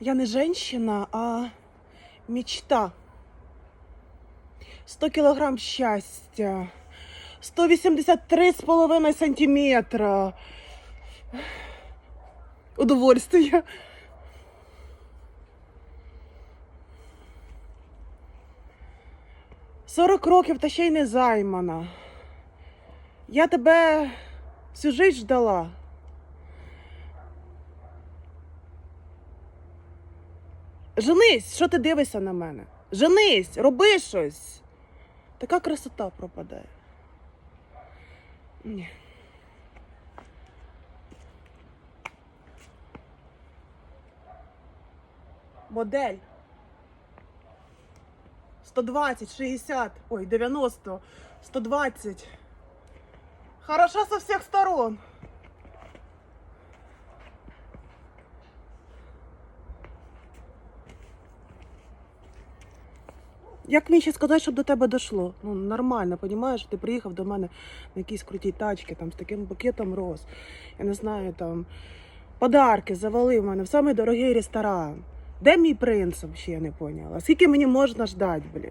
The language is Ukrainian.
Я не женщина, а мечта. 100 кілограм щастя. 183,5 сантиметра. Удовольствие. Сорок років та ще й не займана. Я тебе всю життя ждала. Женись, що ти дивишся на мене? Женись, роби щось. Така красота пропадає. Ні. Модель. 120, 60, ой, 90, 120. Хороша со всех сторон. Як мені ще сказати, щоб до тебе дійшло? Ну, нормально, розумієш? Ти приїхав до мене на якійсь крутій тачці, там, з таким букетом роз. Я не знаю, там, подарки завалив мене в самий дорогий ресторан. Де мій принц, Ще я не поняла. Скільки мені можна ждати, блін?